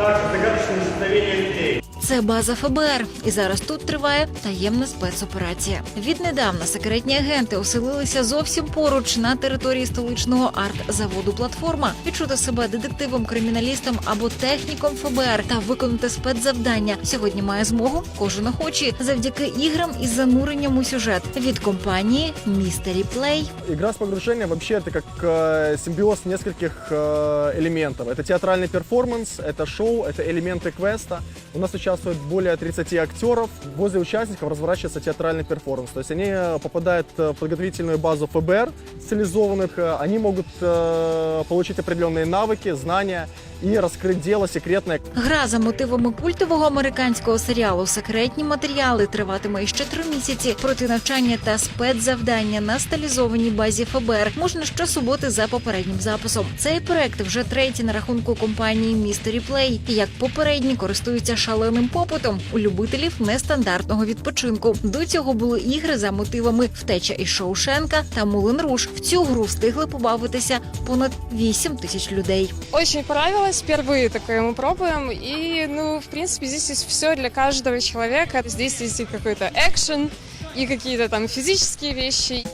также загадочное исчезновение людей. Це база ФБР, і зараз тут триває таємна спецоперація. Віднедавна секретні агенти оселилися зовсім поруч на території столичного арт-заводу Платформа. Відчути себе детективом, криміналістом або техніком ФБР та виконати спецзавдання сьогодні має змогу кожен охочий завдяки іграм із зануренням у сюжет від компанії Mystery Play. Игра с погружением вообще это как э, симбиоз нескольких э, элементов. Это театральный перформанс, это шоу, это элементы квеста. У нас участвует более 30 актеров. Возле участников разворачивается театральный перформанс. То есть они э, попадают э, в подготовительную базу ФБР специализованных. Э, Они могут э, получить определенные навыки, знания и раскрыть дело секретное, Гра за мотивами культового американського серіалу Секретні матеріали триватиме іще три місяці. Проти навчання та спецзавдання на стилізованій базі ФБР можна щосуботи за попереднім записом. Цей проект вже третій на рахунку компанії Mystery Play. І як попередні користуються шаленим попитом у любителів нестандартного відпочинку. До цього були ігри за мотивами втеча із Шоушенка та Мулен Руш. В цю гру встигли побавитися понад 8 тисяч людей. Очень понравилось, впервые такое мы пробуем, и, ну, в принципе, здесь есть все для каждого человека. Здесь есть и какой-то экшен, и какие-то там физические вещи.